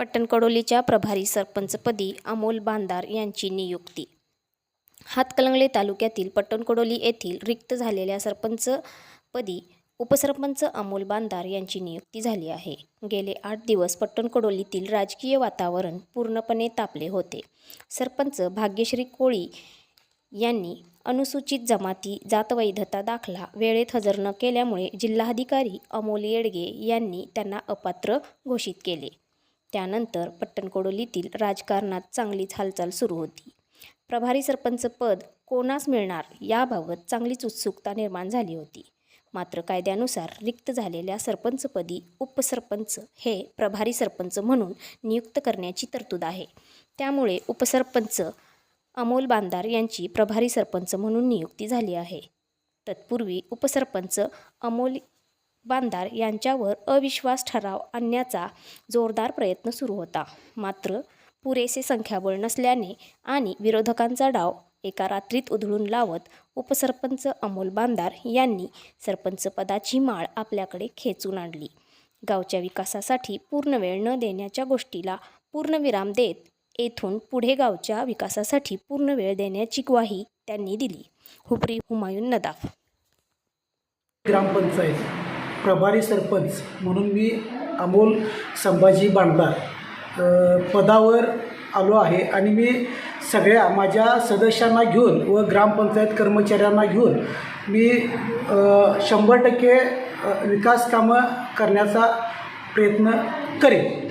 पट्टणकडोलीच्या प्रभारी सरपंचपदी अमोल बांदार यांची नियुक्ती. हातकलंगले तालुक्यातील पट्टणकडोली येथील रिक्त झालेल्या सरपंचपदी उपसरपंच अमोल बांदार यांची नियुक्ती झाली आहे. गेले आठ दिवस पट्टणकडोलीतील राजकीय वातावरण पूर्णपणे तापले होते. सरपंच भाग्यश्री कोळी यांनी अनुसूचित जमाती जातवैधता दाखला वेळेत हजर न केल्यामुळे जिल्हाधिकारी अमोल येडगे यांनी त्यांना अपात्र घोषित केले. त्यानंतर पट्टणकोडोलीतील राजकारणात चांगलीच हालचाल सुरू होती. प्रभारी सरपंच पद कोणास मिळणार याबाबत चांगलीच उत्सुकता निर्माण झाली होती. मात्र कायद्यानुसार रिक्त झालेल्या सरपंचपदी उपसरपंच हे प्रभारी सरपंच म्हणून नियुक्त करण्याची तरतूद आहे. त्यामुळे उपसरपंच अमोल बांदार यांची प्रभारी सरपंच म्हणून नियुक्ती झाली आहे. तत्पूर्वी उपसरपंच अमोल बांदार यांच्यावर अविश्वास ठराव आणण्याचा जोरदार प्रयत्न सुरू होता. मात्र पुरेसे संख्याबळ नसल्याने आणि विरोधकांचा डाव एका रात्रीत उधळून लावत उपसरपंच अमोल बांदार यांनी सरपंचपदाची माळ आपल्याकडे खेचून आणली. गावच्या विकासासाठी पूर्ण वेळ न देण्याच्या गोष्टीला पूर्णविराम देत येथून पुढे गावच्या विकासासाठी पूर्ण वेळ देण्याची ग्वाही त्यांनी दिली. हुपरी हुमायून नदाफ. ग्रामपंचायत. प्रभारी सरपंच म्हणून मी अमोल संभाजी बांडदार पदावर आलो आहे आणि मी सगळ्या माझ्या सदस्यांना घेऊन व ग्रामपंचायत कर्मचाऱ्यांना घेऊन मी शंभर टक्के विकास कामं करण्याचा प्रयत्न करेन.